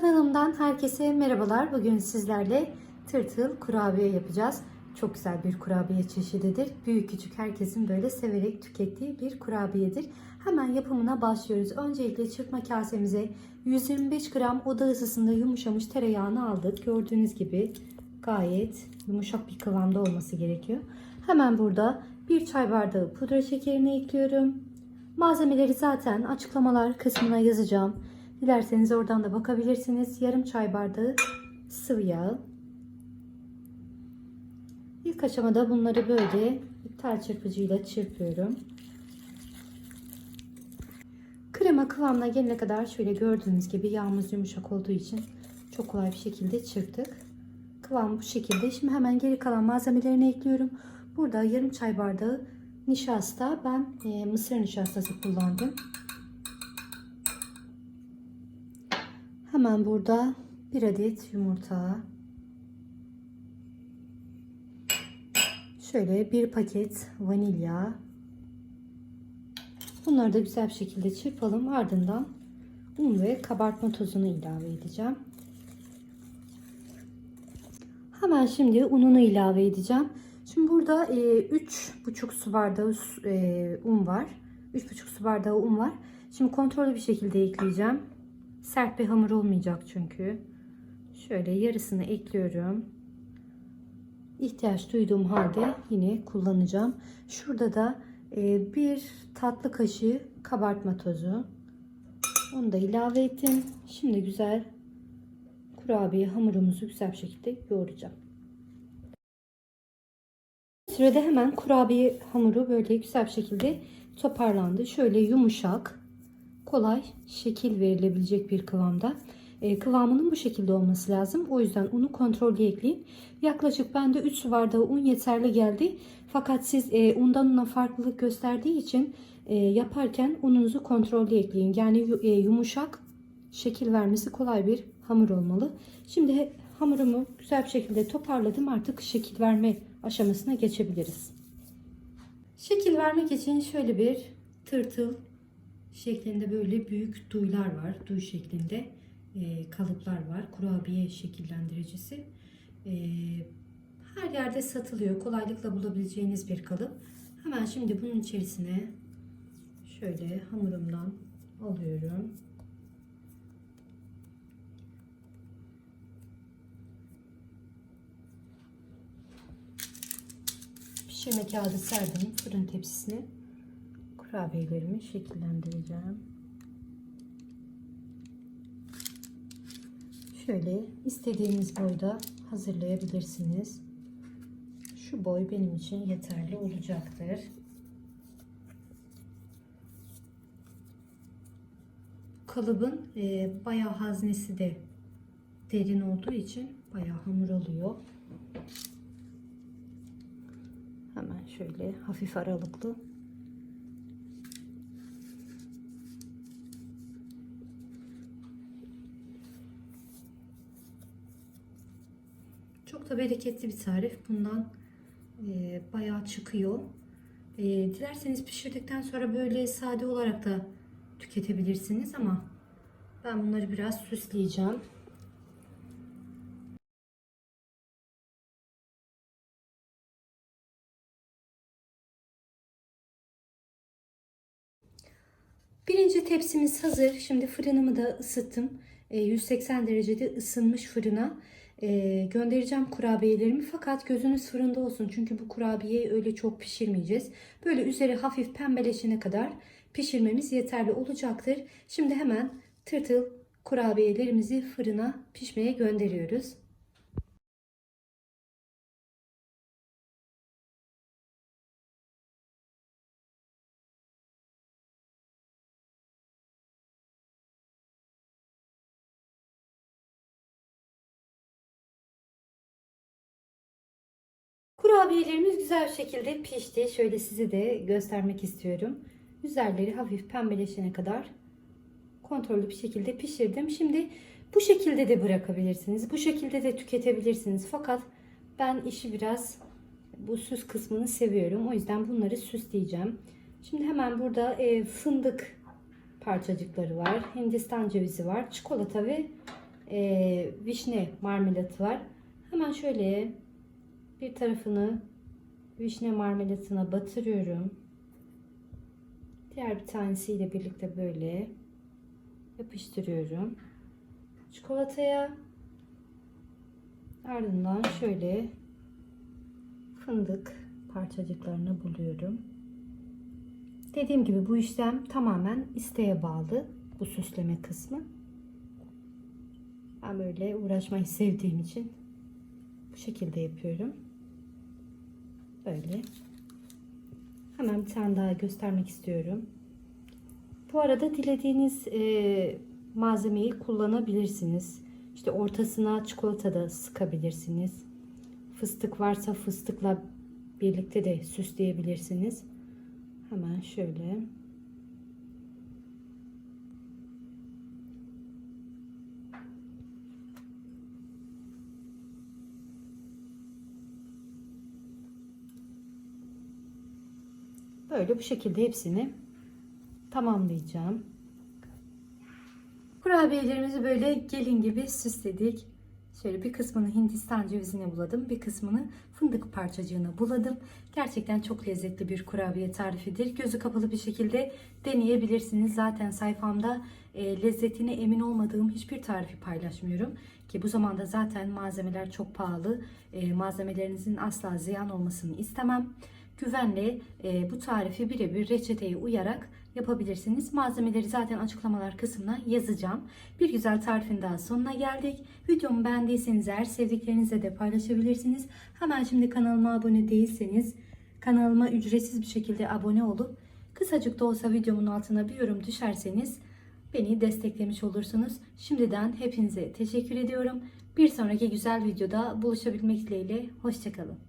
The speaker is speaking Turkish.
Kanalımdan herkese merhabalar. Bugün sizlerle tırtıl kurabiye yapacağız. Çok güzel bir kurabiye çeşididir. Büyük küçük herkesin böyle severek tükettiği bir kurabiyedir. Hemen yapımına başlıyoruz. Öncelikle çırpma kasemize 125 gram oda ısısında yumuşamış tereyağını aldık. Gördüğünüz gibi gayet yumuşak bir kıvamda olması gerekiyor. Hemen burada bir çay bardağı pudra şekerini ekliyorum. Malzemeleri zaten açıklamalar kısmına yazacağım. Dilerseniz oradan da bakabilirsiniz. Yarım çay bardağı sıvı yağ. İlk aşamada bunları böyle tel çırpıcıyla çırpıyorum. Krema kıvamına gelene kadar şöyle gördüğünüz gibi yağımız yumuşak olduğu için çok kolay bir şekilde çırptık. Kıvam bu şekilde. Şimdi hemen geri kalan malzemelerini ekliyorum. Burada yarım çay bardağı nişasta. Ben e, mısır nişastası kullandım. Hemen burada bir adet yumurta. Şöyle bir paket vanilya. Bunları da güzel bir şekilde çırpalım. Ardından un ve kabartma tozunu ilave edeceğim. Hemen şimdi ununu ilave edeceğim. Şimdi burada e, 3,5 su bardağı e, un var. 3,5 su bardağı un var. Şimdi kontrollü bir şekilde ekleyeceğim. Sert bir hamur olmayacak çünkü. Şöyle yarısını ekliyorum. İhtiyaç duyduğum halde yine kullanacağım. Şurada da e, bir tatlı kaşığı kabartma tozu. Onu da ilave ettim. Şimdi güzel kurabiye hamurumuzu güzel bir şekilde yoğuracağım. Sürede hemen kurabiye hamuru böyle güzel bir şekilde toparlandı. Şöyle yumuşak, kolay şekil verilebilecek bir kıvamda. E, kıvamının bu şekilde olması lazım. O yüzden unu kontrollü ekleyin. Yaklaşık bende 3 su bardağı un yeterli geldi. Fakat siz e, undan una farklılık gösterdiği için e, yaparken ununuzu kontrollü ekleyin. Yani e, yumuşak şekil vermesi kolay bir hamur olmalı. Şimdi hamurumu güzel bir şekilde toparladım. Artık şekil verme aşamasına geçebiliriz. Şekil vermek için şöyle bir tırtıl şeklinde böyle büyük duylar var. Duy şeklinde e, kalıplar var. Kurabiye şekillendiricisi. E, her yerde satılıyor. Kolaylıkla bulabileceğiniz bir kalıp. Hemen şimdi bunun içerisine şöyle hamurumdan alıyorum. Pişirme kağıdı serdim fırın tepsisine. Kurabiyelerimi şekillendireceğim. Şöyle istediğiniz boyda hazırlayabilirsiniz. Şu boy benim için yeterli olacaktır. Kalıbın e, bayağı haznesi de derin olduğu için bayağı hamur oluyor. Hemen şöyle hafif aralıklı Çok da bereketli bir tarif. Bundan e, bayağı çıkıyor. E, dilerseniz pişirdikten sonra böyle sade olarak da tüketebilirsiniz ama ben bunları biraz süsleyeceğim. Birinci tepsimiz hazır. Şimdi fırınımı da ısıttım. E, 180 derecede ısınmış fırına e, göndereceğim kurabiyelerimi. Fakat gözünüz fırında olsun. Çünkü bu kurabiyeyi öyle çok pişirmeyeceğiz. Böyle üzeri hafif pembeleşene kadar pişirmemiz yeterli olacaktır. Şimdi hemen tırtıl kurabiyelerimizi fırına pişmeye gönderiyoruz. Kurabiyelerimiz güzel bir şekilde pişti. Şöyle size de göstermek istiyorum. Üzerleri hafif pembeleşene kadar kontrollü bir şekilde pişirdim. Şimdi bu şekilde de bırakabilirsiniz. Bu şekilde de tüketebilirsiniz. Fakat ben işi biraz bu süs kısmını seviyorum. O yüzden bunları süsleyeceğim. Şimdi hemen burada e, fındık parçacıkları var. Hindistan cevizi var. Çikolata ve e, vişne marmelatı var. Hemen şöyle bir tarafını vişne marmelatına batırıyorum. Diğer bir tanesiyle birlikte böyle yapıştırıyorum. Çikolataya ardından şöyle fındık parçacıklarını buluyorum. Dediğim gibi bu işlem tamamen isteğe bağlı bu süsleme kısmı. Ben böyle uğraşmayı sevdiğim için bu şekilde yapıyorum. Böyle. Hemen bir tane daha göstermek istiyorum. Bu arada dilediğiniz e, malzemeyi kullanabilirsiniz. İşte ortasına çikolata da sıkabilirsiniz. Fıstık varsa fıstıkla birlikte de süsleyebilirsiniz. Hemen şöyle. Böyle bu şekilde hepsini tamamlayacağım. Kurabiyelerimizi böyle gelin gibi süsledik. Şöyle bir kısmını Hindistan cevizine buladım. Bir kısmını fındık parçacığına buladım. Gerçekten çok lezzetli bir kurabiye tarifidir. Gözü kapalı bir şekilde deneyebilirsiniz. Zaten sayfamda e, lezzetine emin olmadığım hiçbir tarifi paylaşmıyorum. Ki bu zamanda zaten malzemeler çok pahalı. E, malzemelerinizin asla ziyan olmasını istemem güvenle e, bu tarifi birebir reçeteye uyarak yapabilirsiniz. Malzemeleri zaten açıklamalar kısmına yazacağım. Bir güzel tarifin daha sonuna geldik. Videomu beğendiyseniz eğer sevdiklerinizle de paylaşabilirsiniz. Hemen şimdi kanalıma abone değilseniz kanalıma ücretsiz bir şekilde abone olup kısacık da olsa videomun altına bir yorum düşerseniz beni desteklemiş olursunuz. Şimdiden hepinize teşekkür ediyorum. Bir sonraki güzel videoda buluşabilmek dileğiyle. Hoşçakalın.